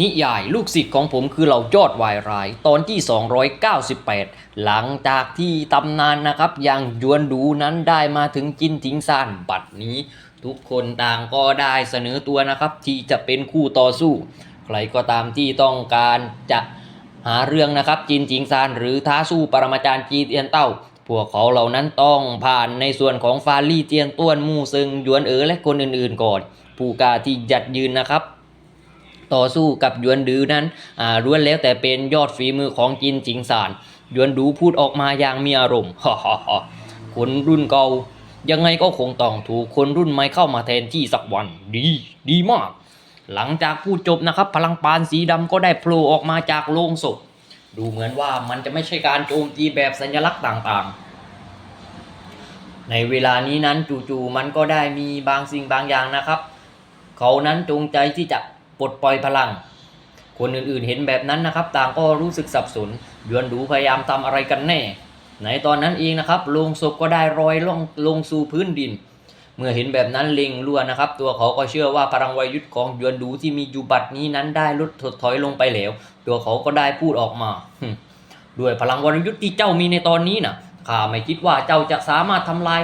นิยายลูกศิษย์ของผมคือเหล่ายอดวายร้าย ตอนที่ 298 หลังจากที่ตำนานนะครับอย่างยวนดูนั้นได้มาถึงจินทิงซานบัดนี้ ทุกคนต่างก็ได้เสนอตัวนะครับ ที่จะเป็นคู่ต่อสู้ ใครก็ตามที่ต้องการจะหาเรื่องนะครับจินจิงซานหรือท้าสู้ปรมาจารย์จีเตียนเต้าพวกเขาเหล่านั้นต้องผ่านในส่วนของฟาลี่เจียนต้วนมู่ซึงยวนเอ๋อและคนอื่นๆก่อน ผู้กาที่ยัดยืนนะครับ ต่อสู้กับยวนดือนั้นอ่าล้วนแล้วแต่เป็นยอดฝีมือของจินจิงซานยวนดูพูดออกมาอย่างมีอารมณ์ฮ่าฮ่าฮ่าคนรุ่นเก่ายังไงก็คงต้องถูกคนรุ่นใหม่เข้ามาแทนที่สักวัน ดีดีมาก หลังจากพูดจบนะครับ พลังปานสีดำก็ได้โผล่ออกมาจากโลงศพดูเหมือนว่ามันจะไม่ใช่การโจมตีแบบสัญลักษณ์ต่างๆ ในเวลานี้นั้นจู่ๆมันก็ได้มีบางสิ่งบางอย่างนะครับ เขานั้นจงใจที่จะ ปลดปล่อยพลัง คนอื่นๆเห็นแบบนั้นนะครับ ต่างก็รู้สึกสับสนยวนดูพยายามทำอะไรกันแน่ ในตอนนั้นเองนะครับลงศพก็ได้รอยล่องลงสู่พื้นดิน เมื่อเห็นแบบนั้นเล็งรั่วนะครับ ตัวเขาก็เชื่อว่าพลังวัยยุทธของยวนดูที่มีอยู่บัดนี้นั้นได้ลดถดถอยลงไปแล้ว ตัวเขาก็ได้พูดออกมาด้วยพลังวรยุทธ์ที่เจ้ามีในตอนนี้นะข้าไม่คิดว่าเจ้าจะสามารถทำลาย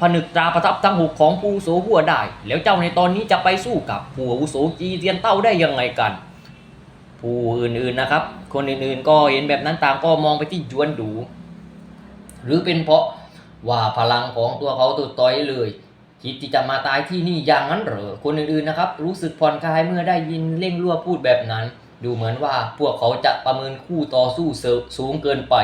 ผนึกตราประทับทั้งหกของผู้โสหัวได้ แล้วเจ้าในตอนนี้จะไปสู้กับผู้อุโสจีเทียนเต้าได้ยังไงกัน ผู้อื่นๆนะครับ คนอื่นๆก็เห็นแบบนั้นต่างก็มองไปที่ยวนดู หรือเป็นเพราะว่าพลังของตัวเขาตุดต่อยเลยคิดที่จะมาตายที่นี่อย่างนั้นเหรอคนอื่นๆนะครับ รู้สึกผ่อนคลายเมื่อได้ยินเร่งรั่วพูดแบบนั้น ดูเหมือนว่าพวกเขาจะประเมินคู่ต่อสู้สูงเกินไป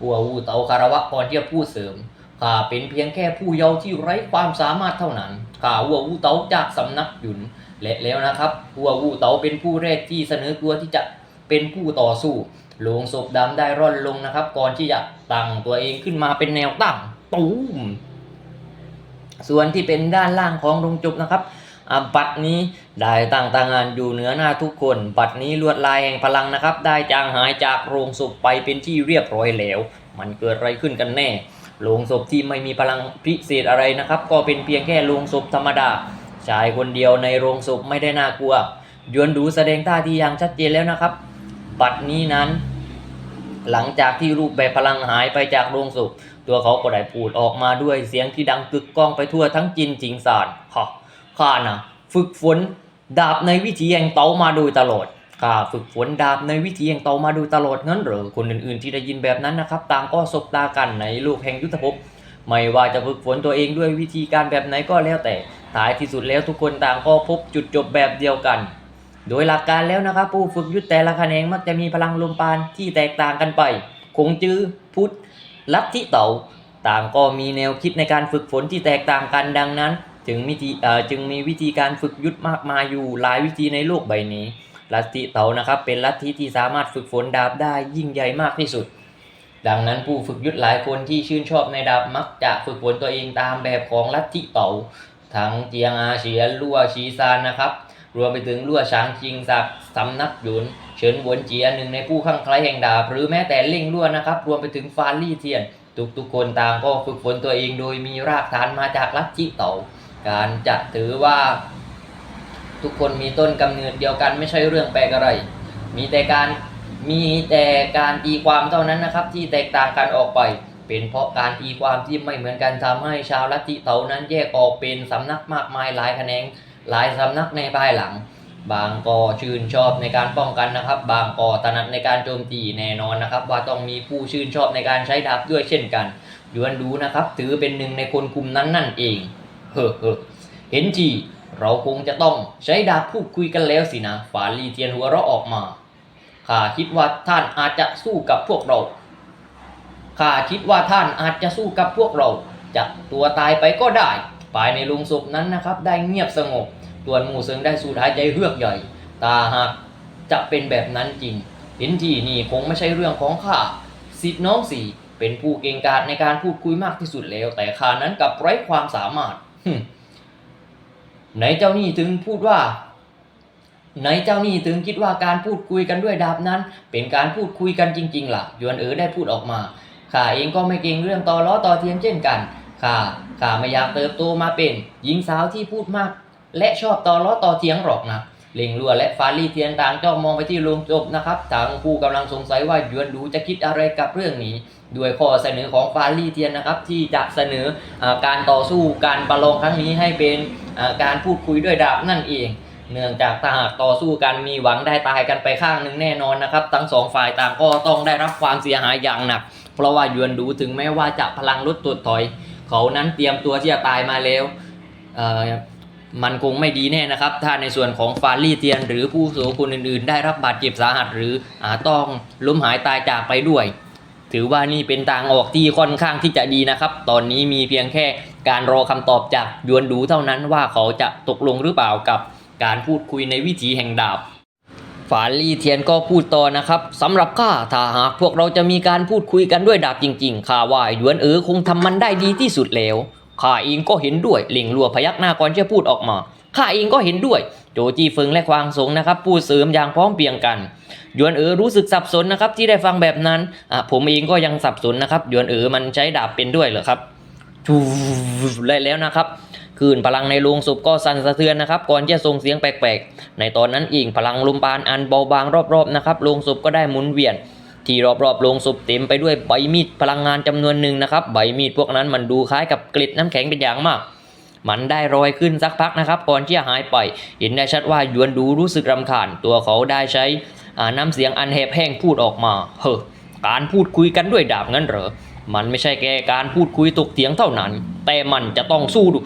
ปัววูเตาคารวะก่อนที่จะพูดเสริม ข้าเป็นเพียงแค่ผู้เยาว์ที่ไร้ความสามารถเท่านั้นข้าวัววูเตาจากสำนักหยุนและแล้วนะครับวัววูเตาเป็นผู้แรกที่เสนอตัวที่จะเป็นผู้ต่อสู้โลงศพดำได้ร่อนลงนะครับ ก่อนที่จะตั้งตัวเองขึ้นมาเป็นแนวตั้งตูมส่วนที่เป็นด้านล่างของโรงจบนะครับอ่าบัตรนี้ได้ตั้งต่างานอยู่เหนือหน้าทุกคน บัตรนี้ลวดลายแห่งพลังนะครับ ได้จางหายจากโรงศพไปเป็นที่เรียบร้อยแล้ว มันเกิดอะไรขึ้นกันแน่ โรงศพที่ไม่มีพลังพิเศษอะไรนะครับ ก็เป็นเพียงแค่โรงศพธรรมดาชายคนเดียวในโรงศพไม่ได้น่ากลัวยวนดูแสดงท่าทีอย่างชัดเจนแล้วนะครับ บัตรนี้นั้น หลังจากที่รูปแบบพลังหายไปจากโรงศพตัวเขาก็ได้พูดออกมาด้วยเสียงที่ดังกึกก้องไปทั่วทั้งจินจิงซานฮะข้านะฝึกฝนดาบในวิธีแห่งเตามาโดยตลอด ข้าฝึกฝนดาบในวิธีแห่างเตามาโดยตลอดงั้นหรือคนอื่นๆที่ได้ยินแบบนั้นนะครับ ต่างก็สบตากันในโลกแห่งยุทธภพไม่ว่าจะฝึกฝนตัวเองด้วยวิธีการแบบไหนก็แล้วแต่ท้ายที่สุดแล้วทุกคนต่างก็พบจุดจบแบบเดียวกัน โดยหลักการแล้วนะครับ ผู้ฝึกยุทธแต่ละแขนงมักจะมีพลังลมปานที่แตกต่างกันไป คงจื้อพุทธลัทธิเต๋าต่างก็มีแนวคิดในการฝึกฝนที่แตกต่างกันดังนั้น จึงมีจึงมีวิธีการฝึกยุทธมากมายอยู่หลายวิธีในโลกใบนี้ ลัทธิเต๋านะครับ เป็นลัทธิที่สามารถฝึกฝนดาบได้ยิ่งใหญ่มากที่สุด ดังนั้นผู้ฝึกยุทธหลายคนที่ชื่นชอบในดาบมักจะฝึกฝนตัวเองตามแบบของลัทธิเต๋าทั้งเจียงอาเฉียนลั่วชีซานนะครับ รวมไปถึงลั่วช้างชิงศักสำนักหยุนเฉินหวนเจียหนึ่งในผู้ข้างใคล้แห่งดาบ หรือแม้แต่เล่งลั่วนะครับ รวมไปถึงฟาลี่เทียน ทุกๆคนต่างก็ฝึกฝนตัวเองโดยมีรากฐานมาจากลัทธิเต๋าการจะถือว่า ทุกคนมีต้นกำเนิดเดียวกันไม่ใช่เรื่องแปลกอะไร มีแต่การมีแต่การตีความเท่านั้นนะครับที่แตกต่างกันออกไป เป็นเพราะการตีความที่ไม่เหมือนกันทำให้ชาวลัทธิเตานั้นแยกออกเป็นสำนักมากมายหลายแขนงหลายสำนักในภายหลัง บางก็ชื่นชอบในการป้องกันนะครับ บางก็ถนัดในการโจมตีแน่นอนนะครับ ว่าต้องมีผู้ชื่นชอบในการใช้ดาบด้วยเช่นกันยวนดูนะครับ ถือเป็นหนึ่งในคนกลุ่มนั้นนั่นเอง เฮ้อเฮ้อเห็นที เราคงจะต้องใช้ดาบพูดคุยกันแล้วสินะฝาลีเทียนหัวเราะออกมาข้าคิดว่าท่านอาจจะสู้กับพวกเราข้าคิดว่าท่านอาจจะสู้กับพวกเราจะตัวตายไปก็ได้ภายในโรงศพนั้นนะครับ ได้เงียบสงบตัวนหมู่เซิงได้สูดหายใจเฮือกใหญ่ตาหากจะเป็นแบบนั้นจริงเห็นที่นี่คงไม่ใช่เรื่องของข้าสิทธิ์น้องสี่เป็นผู้เก่งกาจในการพูดคุยมากที่สุดแล้ว แต่ข้านั้นกลับไร้ความสามารถ ไหนเจ้านี่ถึงพูดว่าไหนเจ้านี่ถึงคิดว่าการพูดคุยกันด้วยดาบนั้น เป็นการพูดคุยกันจริง ๆล่ะยวนเอ๋อได้พูดออกมาข้าเองก็ไม่เก่งเรื่องต่อล้อต่อเทียมเช่นกันข้าข้าไม่อยากเติบโตมาเป็น หญิงสาวที่พูดมาก และชอบต่อล้อต่อเทียงหรอกนะ เลิงลัวและฟาลี่เทียนต่างจ้องมองไปที่โรงศพนะครับทั้งคู่กำลังสงสัยว่าหยวนดูจะคิดอะไรกับเรื่องนี้ด้วยข้อเสนอของฟาลี่เทียนนะครับ ที่จะเสนออการต่อสู้การประลองครั้งนี้ให้เป็นการพูดคุยด้วยดาบนั่นเอง เนื่องจากถ้าหากต่อสู้กันมีหวังได้ตายกันไปข้างหนึ่งแน่นอนนะครับ ทั้งสองฝ่ายต่างก็ต้องได้รับความเสียหายอย่างหนัก เพราะว่ายวนดูถึงแม้ว่าจะพลังลดตัวถอย เขานั้นเตรียมตัวที่จะตายมาแล้ว มันคงไม่ดีแน่นะครับ ถ้าในส่วนของฟาลี่เทียน หรือผู้สูงคนอื่นๆ ได้รับบาดเจ็บสาหัส หรืออาจต้องล้มหายตายจากไปด้วย ถือว่านี่เป็นทางออกที่ค่อนข้างที่จะดีนะครับ ตอนนี้มีเพียงแค่การรอคำตอบจากยวนดูเท่านั้นว่าเขาจะตกลงหรือเปล่ากับการพูดคุยในวิถีแห่งดาบฝาลี่เทียนก็พูดต่อนะครับสำหรับข้าถ้าหากพวกเราจะมีการพูดคุยกันด้วยดาบจริงๆข้าว่าหยวนเอ๋อคงทำมันได้ดีที่สุดแล้ว ข้าเองก็เห็นด้วยหลิงลัวพยักหน้าก่อนจะพูดออกมาข้าเองก็เห็นด้วย โจจีเฟิงและควางสงนะครับพูดเสริมอย่างพร้อมเพียงกันยวนเอ๋อรู้สึกสับสนนะครับที่ได้ฟังแบบนั้นอะผมเองก็ยังสับสนนะครับยวนเอ๋อมันใช้ดาบเป็นด้วยเหรอครับทูเลยแล้วนะครับคืนพลังในโรงศพก็สั่นสะเทือนนะครับ ก่อนจะส่งเสียงแปลกๆ ในตอนนั้นเองพลังลมปานอันเบาบางรอบๆนะครับโรงศพก็ได้หมุนเวียน ที่รอบๆโรงศพเต็มไปด้วยใบมีดพลังงานจำนวนหนึ่งนะครับใบมีดพวกนั้นมันดูคล้ายกับเกล็ดน้ำแข็งเป็นอย่างมาก มันได้รอยขึ้นสักพักนะครับก่อนที่จะหายไป เห็นได้ชัดว่ายวนดูรู้สึกรำคาญตัวเขาได้ใช้น้ำเสียงอันแหบแห้งพูดออกมา เฮ้อการพูดคุยกันด้วยดาบงั้นเหรอมันไม่ใช่แค่การพูดคุยตกเถียงเท่านั้น แต่มันจะต้องสู้ดู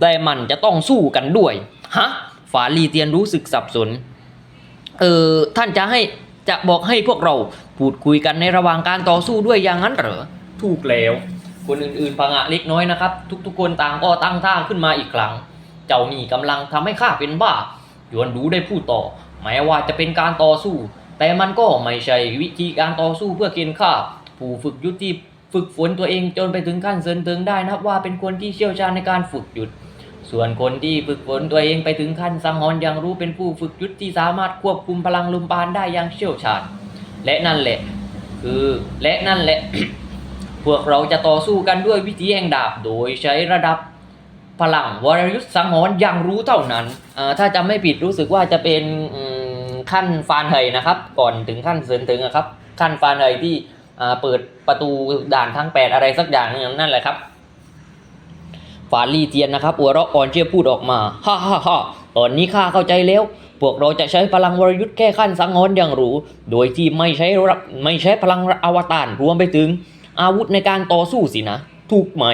แต่มันจะต้องสู้กันด้วยฮะฝาลีเตียนรู้สึกสับสนเออท่านจะให้ จะบอกให้พวกเราพูดคุยกันในระหว่างการต่อสู้ด้วยอย่างนั้นเหรอถูกแล้ว คนอื่นๆพังะเล็กน้อยนะครับ ทุกๆคนต่างก็ตั้งท่าขึ้นมาอีกครั้ง เจ้านี่กำลังทำให้ข้าเป็นบ้ายวนดูได้พูดต่อแม้ว่าจะเป็นการต่อสู้ แต่มันก็ไม่ใช่วิธีการต่อสู้เพื่อเกณฑ์ข้าผู้ฝึกยุทธิฝึกฝนตัวเองจนไปถึงขั้นเซินเติงได้นับว่าเป็นคนที่เชี่ยวชาญในการฝึกยุทธ ส่วนคนที่ฝึกฝนตัวเองไปถึงขั้นสังหรณ์ยังรู้เป็นผู้ฝึกยุทธที่สามารถควบคุมพลังลมปานได้อย่างเชี่ยวชาญ และนั่นแหละ คือและนั่นแหละ พวกเราจะต่อสู้กันด้วยวิธีแห่งดาบ โดยใช้ระดับพลังวรยุทธสังหรณ์อย่างรู้เท่านั้น ถ้าจำไม่ผิดรู้สึกว่าจะเป็นขั้นฟานเฮยนะครับ ก่อนถึงขั้นเซินถึงอะครับ ขั้นฟานเฮยที่เปิดประตูด่านทั้ง 8 อะไรสักอย่างนั่นแหละครับ ฟาลี่เทียนนะครับอัวเราะอ่อนเชื่อพูดออกมาฮ่าฮ่าฮ่าตอนนี้ข้าเข้าใจแล้ว พวกเราจะใช้พลังวรยุทธ์แก้ขั้นสังหรณ์อย่างหรูโดยที่ไม่ใช้ระไม่ใช้พลังอวตารรวมไปถึง อาวุธในการต่อสู้สินะ ถูกไหม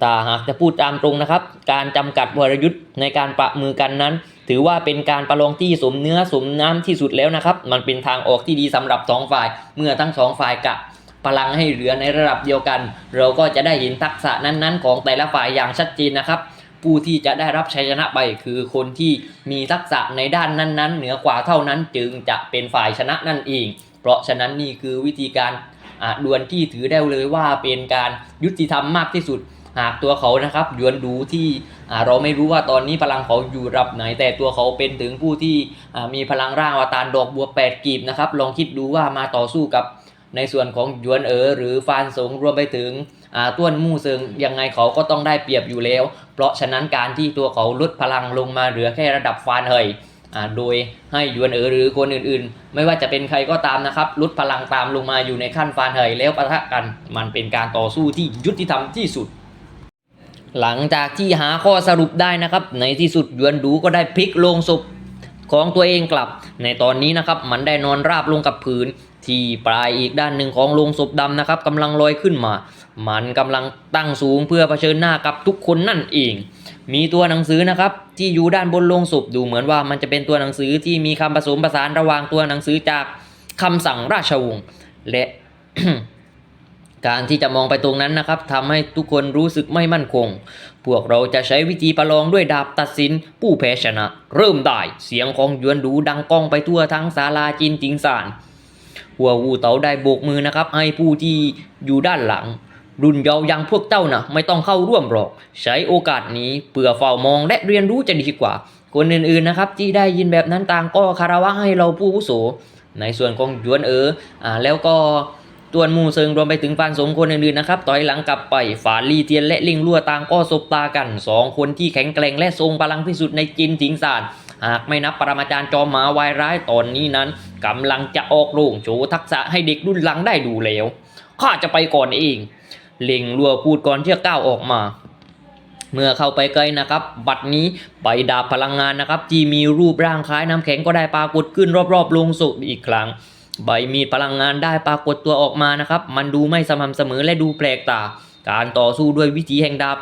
แต่หากจะพูดตามตรงนะครับ การจำกัดวรยุทธ์ในการประมือกันนั้น ถือว่าเป็นการประลองที่สมเนื้อสมน้ำที่สุดแล้วนะครับ มันเป็นทางออกที่ดีสำหรับสองฝ่าย เมื่อทั้งสองฝ่ายกะ พลังให้เหลือในระดับเดียวกัน เราก็จะได้เห็นทักษะนั้นๆ ของแต่ละฝ่ายอย่างชัดเจนนะครับ ผู้ที่จะได้รับชัยชนะไปคือคนที่มีทักษะในด้านนั้นๆ เหนือกว่าเท่านั้นจึงจะเป็นฝ่ายชนะนั่นเอง เพราะฉะนั้นนี่คือวิธีการดวลที่ถือได้เลยว่าเป็นการยุติธรรมมากที่สุด หากตัวเขานะครับยวนดูที่เราไม่รู้ว่าตอนนี้พลังเขาอยู่ระดับไหน แต่ตัวเขาเป็นถึงผู้ที่มีพลังร่างอวตารดอกบัวแปดกีบนะครับลองคิดดูว่ามาต่อสู้กับ ในส่วนของยวนเอ๋อหรือฟานสงรวมไปถึงอ่าต้วนมู่เซิงยังไงเขาก็ต้องได้เปรียบอยู่แล้ว เพราะฉะนั้นการที่ตัวเขาลดพลังลงมาเหลือแค่ระดับฟานเฮยอ่าโดยให้ยวนเอ๋อหรือคนอื่นๆ ไม่ว่าจะเป็นใครก็ตามนะครับลดพลังตามลงมาอยู่ในขั้นฟานเฮยแล้วปะทะกันมันเป็นการต่อสู้ที่ยุติธรรมที่สุดหลังจากที่หาข้อสรุปได้นะครับ ในที่สุดยวนดูก็ได้พลิกลงศพของตัวเองกลับ ในตอนนี้นะครับมันได้นอนราบลงกับพื้น ที่ปลายอีกด้านหนึ่งของโลงศพดำนะครับกำลังลอยขึ้นมา มันกำลังตั้งสูงเพื่อเผชิญหน้ากับทุกคนนั่นเอง มีตัวหนังสือนะครับ ที่อยู่ด้านบนโลงศพดูเหมือนว่ามันจะเป็นตัวหนังสือที่มีคำผสมผสานระหว่างตัวหนังสือจากคำสั่งราชวงศ์และการที่จะมองไปตรงนั้นนะครับทำให้ทุกคนรู้สึกไม่มั่นคง พวกเราจะใช้วิธีประลองด้วยดาบตัดสิน ผู้แพ้ชนะ เริ่มได้ เสียงของยวนดูดังก้องไปทั่วทั้งศาลาจินจิงซาน หัววูเต๋าได้โบกมือนะครับ ให้ผู้ที่อยู่ด้านหลัง รุ่นเยาว์ยังพวกเจ้านะไม่ต้องเข้าร่วมหรอก ใช้โอกาสนี้เพื่อเฝ้ามองและเรียนรู้จะดีกว่า คนอื่นๆนะครับที่ได้ยินแบบนั้นต่างก็คารวะให้เราผู้อาวุโส ในส่วนของยวนเอออ่าแล้วก็ตวนมูเซิงรวมไปถึงฟานสงคนอื่นๆนะครับต่อยหลังกลับไปฝาลีเทียนและลิงลั่วต่างก็สบตากันสองคนที่แข็งแกร่งและทรงพลังที่สุดในจินถิงซาน หากไม่นับปรมาจารย์จอมหมาวายร้ายตอนนี้นั้นกำลังจะออกโรงโชว์ทักษะให้เด็กรุ่นหลังได้ดูแล้วข้าจะไปก่อนเอง เล็งรัวพูดก่อนที่จะก้าวออกมา เมื่อเข้าไปใกล้นะครับ บัดนี้ใบดาบพลังงานนะครับที่มีรูปร่างคล้ายน้ำแข็งก็ได้ปรากฏขึ้นรอบๆโลงศพอีกครั้งใบมีพลังงานได้ปรากฏตัวออกมานะครับ มันดูไม่สม่ำเสมอและดูแปลกตา การต่อสู้ด้วยวิธีแห่งดาบ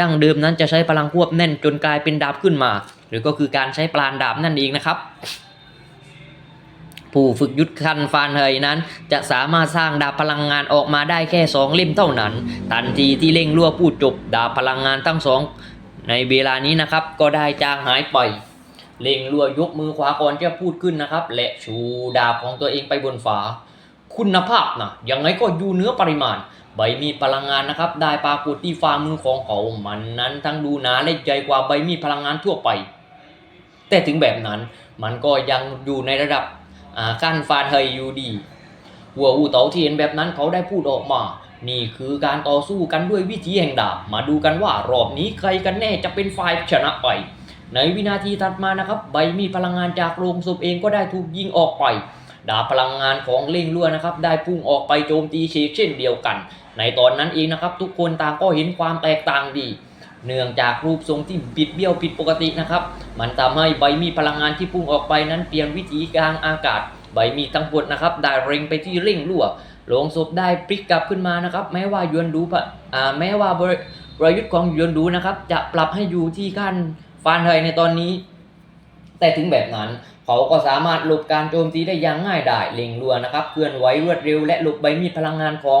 ดั้งเดิมนั้นจะใช้พลังควบแน่นจนกลายเป็นดาบขึ้นมา หรือก็คือการใช้ปราณดาบนั่นเองนะครับผู้ฝึกยุทธคันฟานเฮยนั้น จะสามารถสร้างดาบพลังงานออกมาได้แค่สองเล่มเท่านั้น ทันทีที่เร่งรั่วพูดจบดาบพลังงานทั้งสองในเวลานี้นะครับ ก็ได้จางหายไปเล่งรั่วยกมือขวาก่อนจะพูดขึ้นนะครับ และชูดาบของตัวเองไปบนฝา คุณภาพนะยังไงก็อยู่เหนื้อปริมาณ ใบมีดพลังงานนะครับ ได้ปรากฏที่ฝ่ามือของเขามันนั้นทั้งดูหนาและใหญ่กว่าใบมีดพลังงานทั่วไป แต่ถึงแบบนั้นมันก็ยังอยู่ในระดับอ่าขั้นฟานเฮยอยู่ดีหัวอูเต๋าที่เห็นแบบนั้นเขาได้พูดออกมา นี่คือการต่อสู้กันด้วยวิธีแห่งดาบ มาดูกันว่ารอบนี้ใครกันแน่จะเป็นฝ่ายชนะไป ในวินาทีถัดมานะครับ ใบมีพลังงานจากโรงศพเองก็ได้ถูกยิงออกไป ดาบพลังงานของเล่งลั่วนะครับ ได้พุ่งออกไปโจมตีเชกเช่นเดียวกัน ในตอนนั้นเองนะครับ ทุกคนต่างก็เห็นความแตกต่างดี เนื่องจากรูปทรงที่บิดเบี้ยวผิดปกตินะครับ มันทำให้ใบมีพลังงานที่พุ่งออกไปนั้นเปลี่ยนวิถีกลางอากาศ ใบมีทั้งหมดนะครับได้เร็งไปที่เร่งรั่วโลงศพได้พลิกกลับขึ้นมานะครับ แม้ว่ายวนดูอ่าแม้ว่าบริปรยุทธ์ของยวนดูนะครับ จะปรับให้อยู่ที่ขั้นฟานเฮยในตอนนี้ แต่ถึงแบบนั้นเขาก็สามารถหลบการโจมตีได้อย่างง่ายดายเล็งรัวนะครับเคลื่อนไหวรวดเร็วและหลบใบมีดพลังงานของ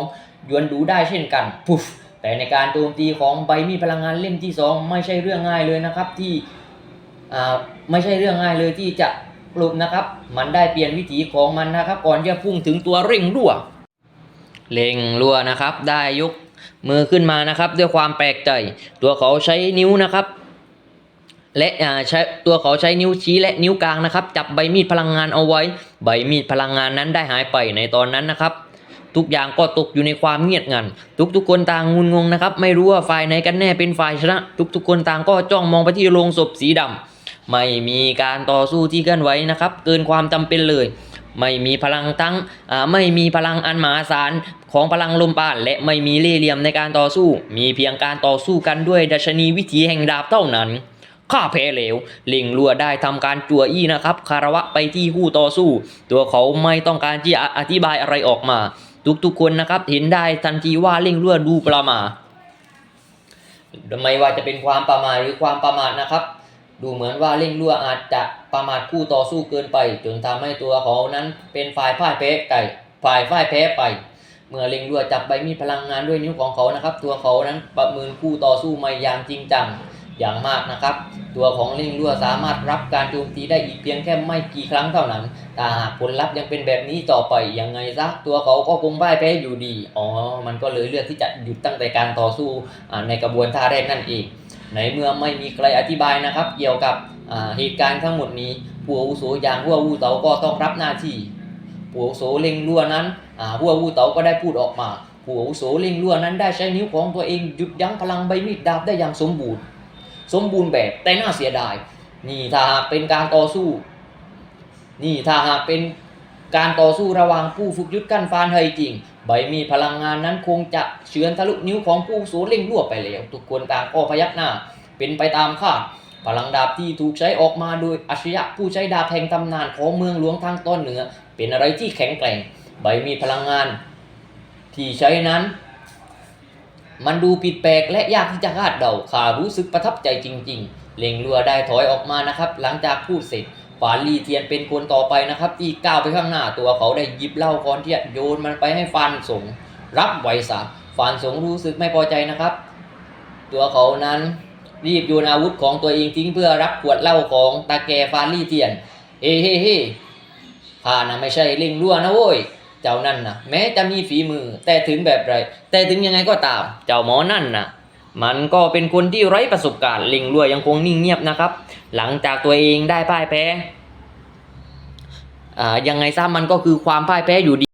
ยวนดูได้เช่นกัน พุฟ แต่ในการโจมตีของใบมีดพลังงานเล่มที่สองไม่ใช่เรื่องง่ายเลยนะครับที่ไม่ใช่เรื่องง่ายเลยที่จะหลบนะครับ มันได้เปลี่ยนวิถีของมันนะครับ ก่อนจะพุ่งถึงตัวเร่งรั่วเล็งรั่วนะครับ ได้ยกมือขึ้นมานะครับ ด้วยความแปลกใจ ตัวเขาใช้นิ้วนะครับ และอ่าใช้ตัวเขาใช้นิ้วชี้และนิ้วกลางนะครับ จับใบมีดพลังงานเอาไว้ ใบมีดพลังงานนั้นได้หายไปในตอนนั้นนะครับ ทุกอย่างก็ตกอยู่ในความเงียบงัน ทุกๆคนต่างงุนงงนะครับ ไม่รู้ว่าฝ่ายไหนกันแน่เป็นฝ่ายชนะ ทุกๆคนต่างก็จ้องมองไปที่โลงศพสีดำไม่มีการต่อสู้ที่เคลื่อนไหวนะครับ เกินความจำเป็นเลย ไม่มีพลังทั้งไม่มีพลังอันมหาศาลของพลังลมปราณและไม่มีเล่ห์เหลี่ยมในการต่อสู้ มีเพียงการต่อสู้กันด้วยดัชนีวิถีแห่งดาบเท่านั้นข้าแพ้เหลวเลิงลัวได้ทำการจั่วอี้นะครับ คารวะไปที่คู่ต่อสู้ ตัวเขาไม่ต้องการที่อธิบายอะไรออกมา ทุกๆคนนะครับ เห็นได้ทันทีว่าเล่งลัวดูประมาทไม่ว่าจะเป็นความประมาทหรือความประมาทนะครับ ดูเหมือนว่าเล่งลัวอาจจะประมาทคู่ต่อสู้เกินไป จนทำให้ตัวเขานั้นเป็นฝ่ายพ่ายแพ้ไก่ฝ่ายพ่ายแพ้ไป เมื่อเล็งลัวจับใบมีดพลังงานด้วยนิ้วของเขานะครับ ตัวเขานั้นประเมินคู่ต่อสู้มาอย่างจริงจัง อย่างมากนะครับ ตัวของเล็งลัวสามารถรับการโจมตีได้อีกเพียงแค่ไม่กี่ครั้งเท่านั้นแต่หากผลลัพธ์ยังเป็นแบบนี้ต่อไปยังไงซะตัวเขาก็คงพ่ายแพ้อยู่ดี อ๋อ มันก็เลยเลือกที่จะหยุดตั้งแต่การต่อสู้ในกระบวนท่าแรกนั่นเองในเมื่อไม่มีใครอธิบายนะครับ เกี่ยวกับเหตุการณ์ทั้งหมดนี้ผู้อาวุโสอย่างหัววูเต๋าก็ต้องรับหน้าที่ผู้อาวุโสเล็งลัวนั้นอ่าหัววูเต๋าก็ได้พูดออกมาผู้อาวุโสเล็งลัวนั้นได้ใช้นิ้วของตัวเองหยุดยั้งพลังใบมีดดาบได้อย่างสมบูรณ์ สมบูรณ์แบบแต่น่าเสียดาย นี่ถ้าหากเป็นการต่อสู้ นี่ถ้าหากเป็นการต่อสู้ระหว่างผู้ฝึกยุทธกันฟานเฮยจริง ใบมีพลังงานนั้นคงจะเฉือนทะลุนิ้วของผู้อาวุโสเล่งรั่วไปแล้ว ทุกคนต่างก็พยักหน้า เป็นไปตามคาดพลังดาบที่ถูกใช้ออกมาโดยอัจฉริยะผู้ใช้ดาบแห่งตำนานของเมืองหลวงทางตอนเหนือ เป็นอะไรที่แข็งแกร่ง ใบมีพลังงาน ที่ใช้นั้น มันดูผิดแปลกและยากที่จะคาดเดาข้ารู้สึกประทับใจจริง ๆ เล็งลัวได้ถอยออกมานะครับ หลังจากพูดเสร็จฝานลีเทียนเป็นคนต่อไปนะครับ ที่ก้าวไปข้างหน้าตัวเขาได้หยิบเหล้าก่อนที่จะโยนมันไปให้ฟานสง รับไว้ซะฟานสงรู้สึกไม่พอใจนะครับ ตัวเขานั้นรีบโยนอาวุธของตัวเองทิ้งเพื่อรับขวดเหล้าของตาแกฟานลีเทียนเฮ้เฮ้เฮ้ข้านะไม่ใช่เล่งรั่วนะโว้ย เจ้านั่นนะแม้จะมีฝีมือ แต่ถึงแบบไร แต่ถึงยังไงก็ตาม เจ้าหมอนั่นนะมันก็เป็นคนที่ไร้ประสบการณ์ลิงรั่วยังคงนิ่งเงียบนะครับ หลังจากตัวเองได้พ่ายแพ้อ่ายังไงซะมันก็คือความพ่ายแพ้อยู่ดี